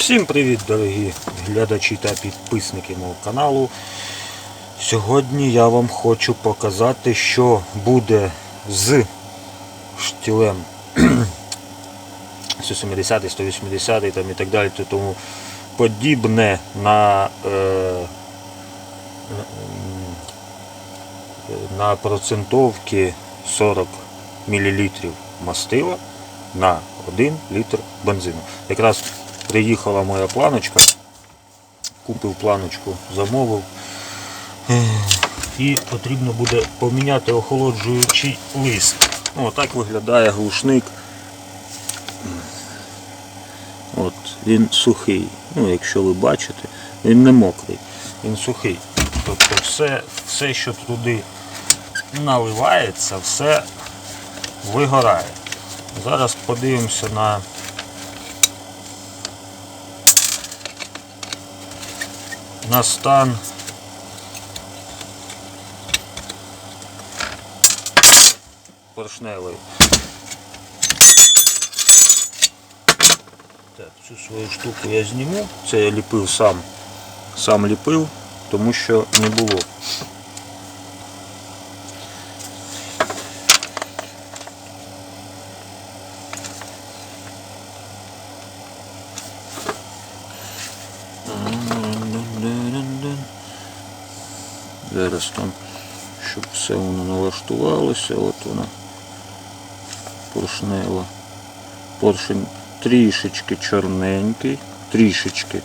Всім привіт, дорогі глядачі та підписники мого каналу. Сьогодні я вам хочу показати, що буде з штілем 170, 180 там і так далі, тому подібне на, е, на процентовки 40 мл мастила на 1 літр бензину. Якраз приїхала моя планочка, купив планочку, замовив. І потрібно буде поміняти охолоджуючий лист. Ну, отак виглядає глушник. От, він сухий. Ну, якщо ви бачите, він не мокрий, він сухий. Тобто все, все що туди наливається, все вигорає. Зараз подивимося на на стан поршневий. Так, цю свою штуку я зніму. Це я ліпив сам. Сам ліпив, тому що не було. Зараз там, щоб все воно налаштувалося, от воно поршнево. Поршень трішечки чорненький, трішечки.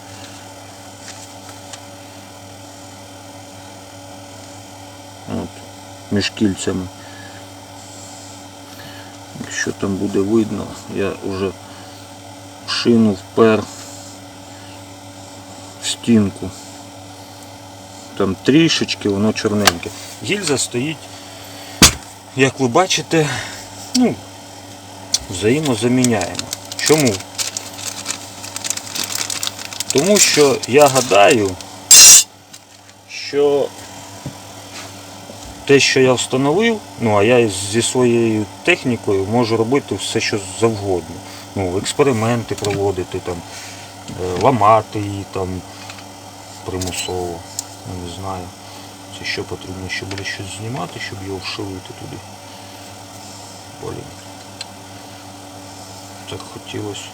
От, між кільцями. Якщо там буде видно, я вже шину впер в стінку. Там трішечки воно чорненьке. Гільза стоїть, як ви бачите, ну, взаємозаміняємо. Чому? Тому що я гадаю, що те, що я встановив, ну а я зі своєю технікою можу робити все, що завгодно. Ну, експерименти проводити, там, е, ламати її там примусово. Не знаю. Це що потрібно, ще буде щось знімати, щоб його вшивити туди. Блін. Так хотілося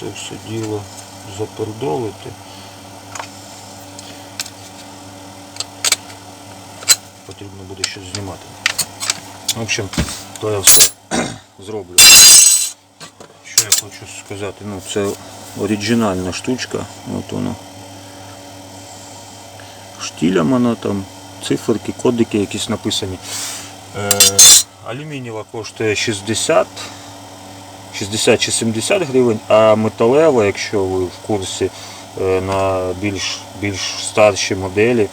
це все діло запердолити. Потрібно буде щось знімати. В общем, то я все зроблю. Що я хочу сказати? Ну, це оригінальна штучка. От вона. Штілям вона там, циферки, кодики якісь написані. Е, алюмінієва коштує 60, 60 чи 70 гривень, а металева, якщо ви в курсі е, на більш, більш старші моделі,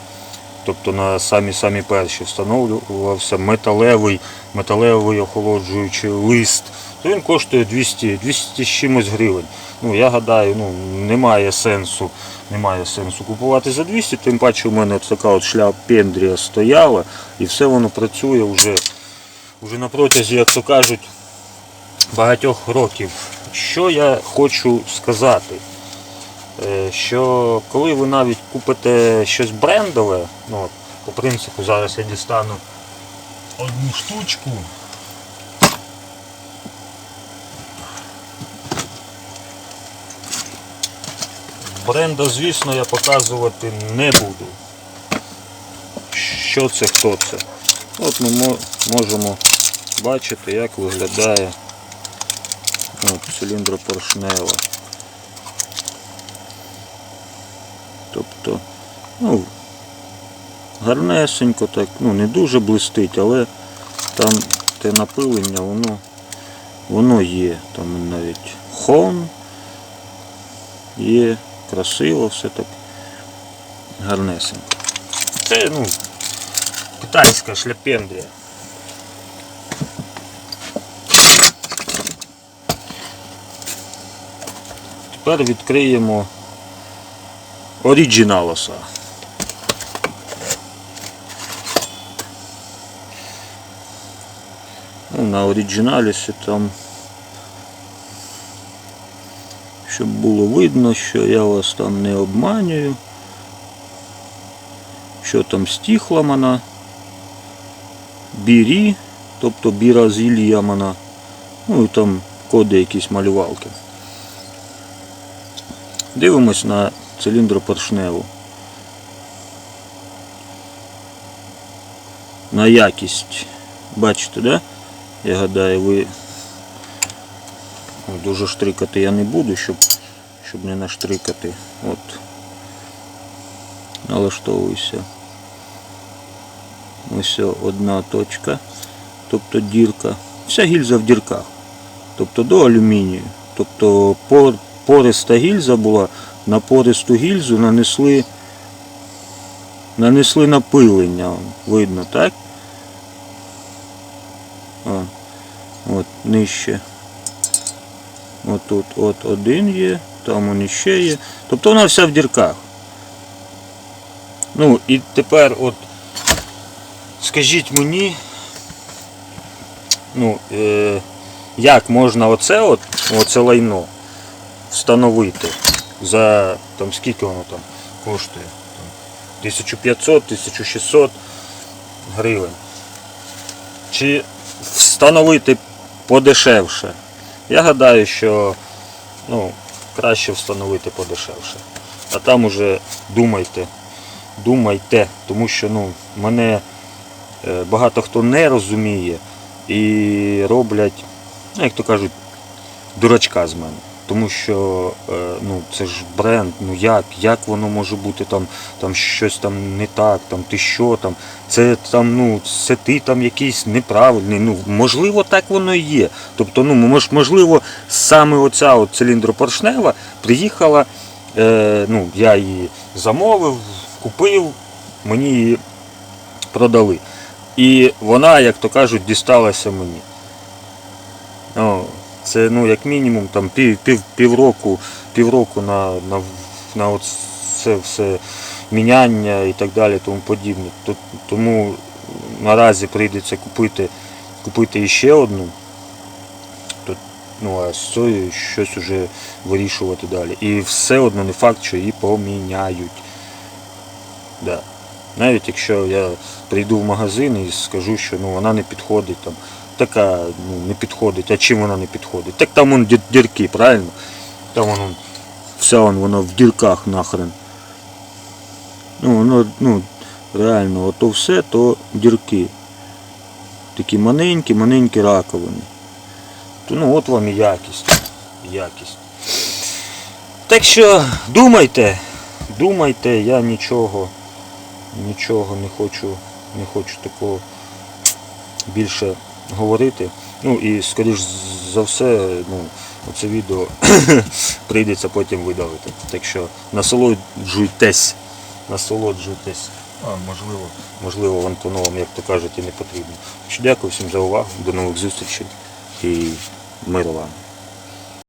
тобто на самі-самі перші встановлювався металевий, металевий охолоджуючий лист, то він коштує 200, 200 з чимось гривень. Ну, я гадаю, ну, немає сенсу, немає сенсу купувати за 200, тим паче у мене така от шляпендрія стояла і все воно працює вже, вже на протязі, як то кажуть, багатьох років. Що я хочу сказати? Е, Що коли ви навіть купите щось брендове, ну, по принципу зараз я дістану одну штучку. Бренда, звісно, я показувати не буду. Що це, хто це? От ми можемо бачити, як виглядає от, циліндропоршнева. Тобто, ну, гарнесенько так, ну не дуже блистить, але там те напилення, воно, воно є. Там навіть хон є, красиво, все так гарнесенько. Це, ну, китайська шляпендрія. Тепер відкриємо оригіналоса. Ну, на оригіналісі там щоб було видно, що я вас там не обманюю. Що там стіхламана, бірі, тобто біра з ну і там коди якісь малювалки. Дивимось на циліндропоршневу. На якість. Бачите, да? Я гадаю, ви дуже штрикати я не буду, щоб, щоб не наштрикати. От. Налаштовуюся. Ось одна точка, тобто дірка. Вся гільза в дірках. Тобто до алюмінію. Тобто пор, пориста гільза була, на пористу гільзу нанесли нанесли напилення. Видно, так? О, от нижче. Отут от один є, там он іще є. Тобто вона вся в дірках. Ну і тепер от скажіть мені, ну, е, як можна оце от, оце лайно встановити за там скільки воно там коштує? 1500-1600 гривень. Чи встановити подешевше? Я гадаю, що ну, краще встановити подешевше. А там уже думайте, думайте, тому що ну, мене е, багато хто не розуміє і роблять, ну, як то кажуть, дурачка з мене. Тому що е, ну, це ж бренд, ну як, як воно може бути там, там щось там не так, там ти що там, це там, ну, це ти там якийсь неправильний. Ну, можливо, так воно і є. Тобто, ну, можливо, саме оця от циліндропоршнева приїхала, е, ну, я її замовив, купив, мені її продали. І вона, як то кажуть, дісталася мені. Це ну, як мінімум там, пів, пів, півроку, півроку на, на, на от це все міняння і так далі, тому подібне. То- Тому наразі прийдеться купити, купити іще одну. Ну, а з цією щось уже вирішувати далі. І все одно не факт, що її поміняють. Да. Навіть якщо я прийду в магазин і скажу, що ну, вона не підходить, там, така ну, не підходить, а чим вона не підходить? Так там вон дірки, правильно? Там воно вся вон, вона в дірках нахрен. Ну, воно, ну, реально, ото все, то дірки. Такі маленькі, маленькі раковини. То, ну от вам і якість. Якість. Так що думайте, думайте, я нічого, нічого не хочу, не хочу такого більше говорити. Ну і скоріш за все, ну, оце відео прийдеться потім видалити. Так що насолоджуйтесь, насолоджуйтесь. А, можливо, можливо, вам по як то кажуть, і не потрібно. Дякую всім за увагу, до нових зустрічей і миру вам.